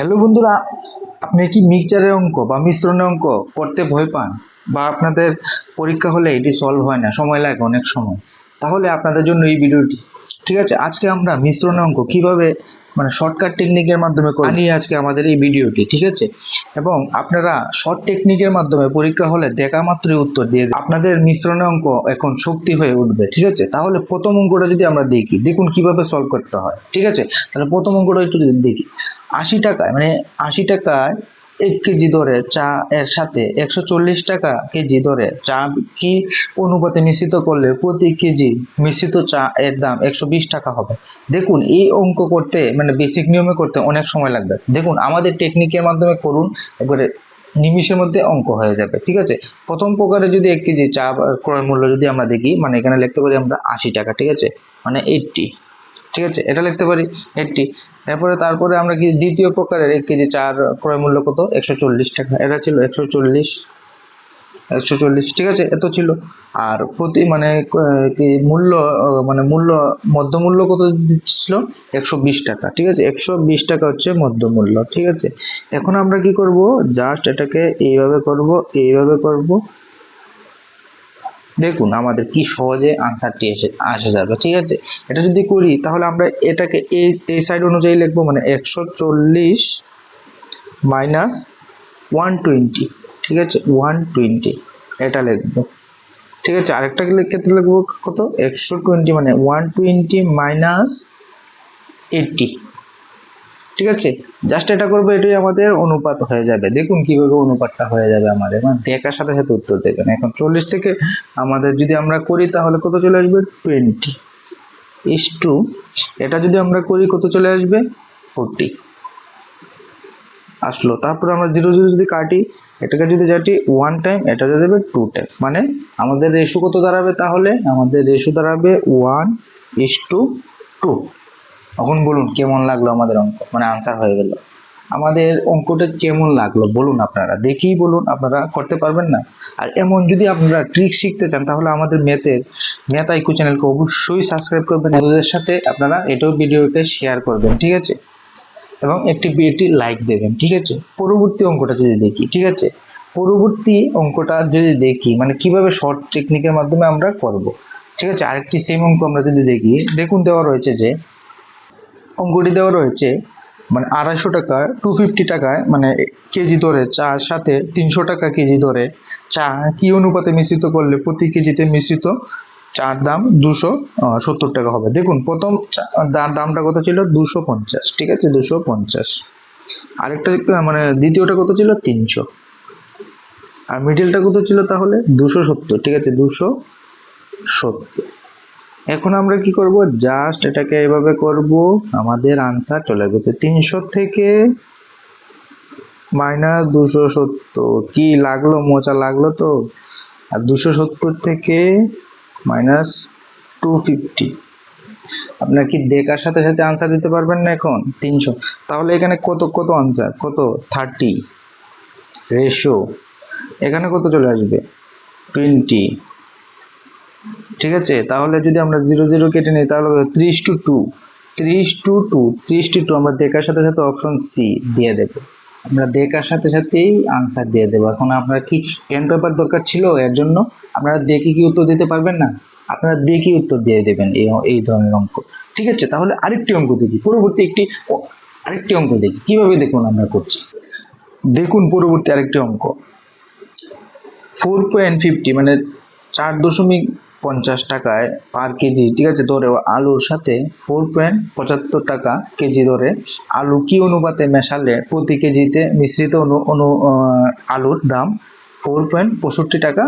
Hello বন্ধুরা, আপনি কি মিক্সচারের অঙ্ক বা মিশ্রণের অঙ্ক করতে ভয় পান? বা আপনাদের পরীক্ষা হলে এটি সলভ হয় না, সময় লাগে অনেক সময়। তাহলে আপনাদের জন্য এই ভিডিওটি। ঠিক আছে, আজকে আমরা মিশ্রণের অঙ্ক কীভাবে মানে শর্টকাট টেকনিকের মাধ্যমে নিয়ে আজকে আমাদের এই ভিডিওটি, ঠিক আছে? এবং আপনারা শর্ট টেকনিকের মাধ্যমে পরীক্ষা হলে দেখা মাত্রই উত্তর দিয়ে। আপনাদের মিশ্রণের অঙ্ক এখন শক্তি হয়ে উঠবে, ঠিক আছে? তাহলে প্রথম অঙ্কটা যদি আমরা দেখি, দেখুন কীভাবে সলভ করতে হয়, ঠিক আছে? তাহলে প্রথম অঙ্কটা একটু দেখি। আশি টাকায় মানে আশি টাকায় এক কেজি দরে চা এর সাথে একশো চল্লিশ টাকা কেজি দরে চা কি অনুপাতে মিশ্রিত করলে প্রতি কেজি মিশ্রিত চা এর দাম একশো বিশ টাকা হবে? দেখুন, এই অঙ্ক করতে মানে বেসিক নিয়মে করতে অনেক সময় লাগবে। দেখুন, আমাদের টেকনিকের মাধ্যমে করুন, একবারে নিমিষের মধ্যে অঙ্ক হয়ে যাবে, ঠিক আছে? প্রথম প্রকারে যদি এক কেজি চা ক্রয় মূল্য যদি আমরা দেখি মানে এখানে লিখতে পারি আমরা আশি টাকা, ঠিক আছে? মানে এইটটি ঠিক আছে? এটা লিখতে পারি এইটটি তারপরে তারপরে আমরা কি দ্বিতীয় প্রকারের এক কেজি চার ক্রয় মূল্য কত? একশো চল্লিশ টাকা। এটা ছিল একশো একশো ঠিক আছে? এত ছিল। আর প্রতি মানে কি মূল্য মানে মূল্য মধ্য মূল্য কত দিচ্ছিল? একশো টাকা, ঠিক আছে? একশো বিশ টাকা হচ্ছে মধ্য মূল্য ঠিক আছে? এখন আমরা কি করব? জাস্ট এটাকে এইভাবে করব এইভাবে করব দেখুন আমাদের কি সহজে আনসারটি এসে, আসে যাবে, ঠিক আছে? এটা যদি করি, তাহলে আমরা এটাকে এই এই সাইড অনুযায়ী লিখব মানে একশো চল্লিশ মাইনাস ওয়ান টোয়েন্টি ঠিক আছে? ওয়ান টোয়েন্টি এটা লিখব। ঠিক আছে? আরেকটা ক্ষেত্রে লিখব কত? একশো টোয়েন্টি মানে ওয়ান টোয়েন্টি মাইনাস এইটটি ঠিক আছে? জাস্ট এটা করব, এটাই আমাদের অনুপাত হয়ে যাবে। দেখুন কীভাবে অনুপাতটা হয়ে যাবে আমাদের। মানে দেখার সাথে সাথে উত্তর দেবেন। এখন চল্লিশ থেকে আমাদের যদি আমরা করি, তাহলে কত চলে আসবে? টোয়েন্টি ইস টু এটা যদি আমরা করি, কত চলে আসবে? ফোরটি আসলো। তারপর আমরা জিরো জিরো যদি কাটি, এটাকে যদি কাটি ওয়ান টাইম এটা দেবে টু টাইম মানে আমাদের রেশু কত দাঁড়াবে তাহলে? আমাদের রেশু দাঁড়াবে ওয়ান ইস টু টু এখন বলুন, কেমন লাগল আমাদের অঙ্ক? মানে আনসার হয়ে গেল। আমাদের অঙ্কটা কেমন লাগল বলুন আপনারা। দেখেই বলুন, আপনারা করতে পারবেন না। আর এমন যদি আপনারা ট্রিক শিখতে চান, তাহলে আমাদের ম্যাথের ম্যাথ আইকু চ্যানেলকে অবশ্যই সাবস্ক্রাইব করবেন। বন্ধুদের সাথে আপনারা এটাও ভিডিওতে শেয়ার করবেন, ঠিক আছে? এবং একটি বিয়েটি লাইক দেবেন, ঠিক আছে? পরবর্তী অঙ্কটা যদি দেখি, ঠিক আছে? পরবর্তী অঙ্কটা যদি দেখি মানে কীভাবে শর্ট টেকনিকের মাধ্যমে আমরা করব, ঠিক আছে? আরেকটি সেম অঙ্ক আমরা যদি দেখি, দেখুন দেওয়া রয়েছে যে অঙ্কটি দেওয়া রয়েছে মানে আড়াইশো টাকা টু ফিফটি টাকায় মানে কেজি দরে চার সাথে তিনশো টাকা কেজি দরে চা। কি অনুপাতে মিশ্রিত করলে প্রতি কেজিতে মিশ্রিত চার দাম দুশো সত্তর টাকা হবে? দেখুন, প্রথম দামটা কত ছিল? দুশো পঞ্চাশ, ঠিক আছে? দুশো পঞ্চাশ। আরেকটা মানে দ্বিতীয়টা কত ছিল? তিনশো। আর মিডিলটা কত ছিল তাহলে? দুশো সত্তর, ঠিক আছে? দুশো সত্তর। এখন আমরা কি করব? জাস্ট এটাকে এভাবে করব। আমাদের আনসার চলে আসবে তিনশো থেকে মাইনাস দুশো সত্তর। কি লাগল? মোচা লাগল তো? আর দুশো সত্তর থেকে মাইনাস টু ফিফটি আপনার কি দেখার সাথে সাথে আনসার দিতে পারবেন না এখন? তিনশো। তাহলে এখানে কত কত আনসার কত? থার্টি রেশো এখানে কত চলে আসবে? টোয়েন্টি ঠিক আছে? তাহলে যদি আমরা জিরো জিরো কেটে নিই, তাহলে ত্রিশ টু টু ত্রিশ টু টু ত্রিশ টু টু আমরা দেখার সাথে সাথে অপশন সি দিয়ে দেবো। আমরা দেখার সাথে সাথেই আনসার দিয়ে দেবো। এখন আপনার কি পেন পেপার দরকার ছিল এর জন্য? আপনারা দেখে কি উত্তর দিতে পারবেন না? আপনারা দেখে উত্তর দিয়ে দেবেন এই এই ধরনের অঙ্ক। ঠিক আছে? তাহলে আরেকটি অঙ্ক দেখি। পরবর্তী একটি আরেকটি অঙ্ক দেখি। কীভাবে দেখুন আমরা করছি? দেখুন পরবর্তী আরেকটি অঙ্ক। ফোর পয়েন্ট ফিফটি মানে চার দশমিক পঞ্চাশ টাকায় পার কেজি, ঠিক আছে? ধরে আলুর সাথে ফোর পয়েন্ট পঁচাত্তর টাকা কেজি ধরে। আলু কি অনুপাতে মেশালে প্রতি কেজিতে মিশ্রিত অনু অনু আলুর দাম ফোর পয়েন্ট পঁয়ষট্টি টাকা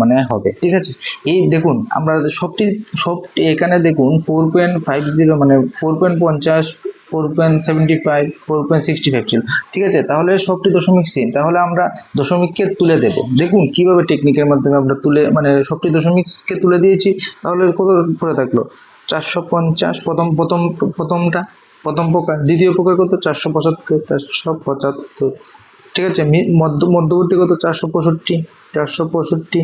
মানে হবে, ঠিক আছে? এই দেখুন, আমরা সবটি সব এখানে দেখুন ফোর পয়েন্ট ফাইভ জিরো মানে ফোর পয়েন্ট পঞ্চাশ four point seventy five four point sixty five ছিল। ঠিক আছে, তাহলে সবটি দশমিক সেম তাহলে আমরা দশমিককে তুলে দেব। দেখুন, কীভাবে টেকনিকের মাধ্যমে আমরা তুলে মানে সবটি দশমিককে তুলে দিয়েছি। তাহলে কত পড়ে থাকল? চারশো পঞ্চাশ, প্রথম প্রথম, প্রথমটা, প্রথম প্রকার। দ্বিতীয় প্রকার কত? চারশো পঁচাত্তর চারশো পঁচাত্তর। ঠিক আছে মধ্য, মধ্যবর্তী কত? চারশো পঁয়ষট্টি চারশো পঁয়ষট্টি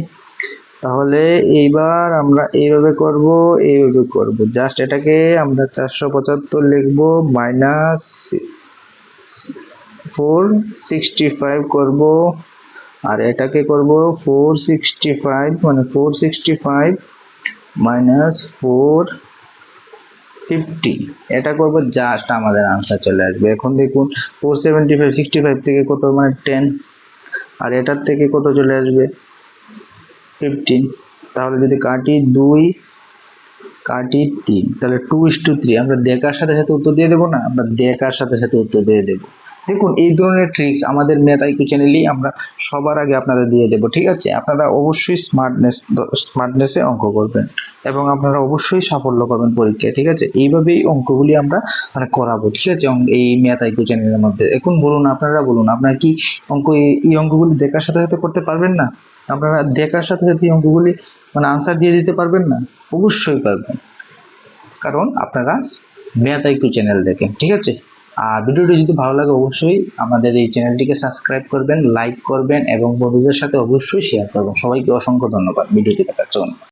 তাহলে এইবার আমরা এইভাবে করব এইভাবে করব। জাস্ট এটাকে আমরা চারশো পঁচাত্তর লিখব মাইনাস ফোর সিক্সটি ফাইভ করব। আর এটাকে করব ফোর সিক্সটি ফাইভ মানে four sixty five minus four fifty এটা করব জাস্ট আমাদের আনসার চলে আসবে। এখন দেখুন four seventy five sixty five থেকে কত মানে টেন আর এটার থেকে কত চলে আসবে? ফিফটিন তাহলে যদি কাটি দুই, কাটি তিন, তাহলে টু ইস টু থ্রি আমরা দেখার সাথে সাথে উত্তর দিয়ে দেবো না? আমরা দেখার সাথে সাথে উত্তর দিয়ে দেবো। দেখুন, এই ধরনের ট্রিক্স আমাদের ম্যাথ আইকিউ চ্যানেলেই আমরা সবার আগে আপনাদের দিয়ে দেবো, ঠিক আছে? আপনারা অবশ্যই স্মার্টনেস স্মার্টনেসে অঙ্ক করবেন এবং আপনারা অবশ্যই সাফল্য করবেন পরীক্ষায়, ঠিক আছে? এইভাবেই অঙ্কগুলি আমরা মানে করাবো, ঠিক আছে? এই ম্যাথ আইকিউ চ্যানেলের মধ্যে। এখন বলুন, আপনারা বলুন, আপনারা কি অঙ্ক, এই- অঙ্কগুলি দেখার সাথে সাথে করতে পারবেন না? আপনারা দেখার সাথে সাথে এই অঙ্কগুলি মানে আনসার দিয়ে দিতে পারবেন না? অবশ্যই পারবেন। কারণ আপনারা ম্যাথ আইকিউ চ্যানেল দেখেন, ঠিক আছে? ভিডিওটি যদি ভালো লাগে, অবশ্যই আমাদের এই চ্যানেলটিকে সাবস্ক্রাইব করবেন, লাইক করবেন এবং বন্ধুদের সাথে অবশ্যই শেয়ার করবেন। সবাইকে অসংখ্য ধন্যবাদ। ভিডিওটি দেখার জন্য।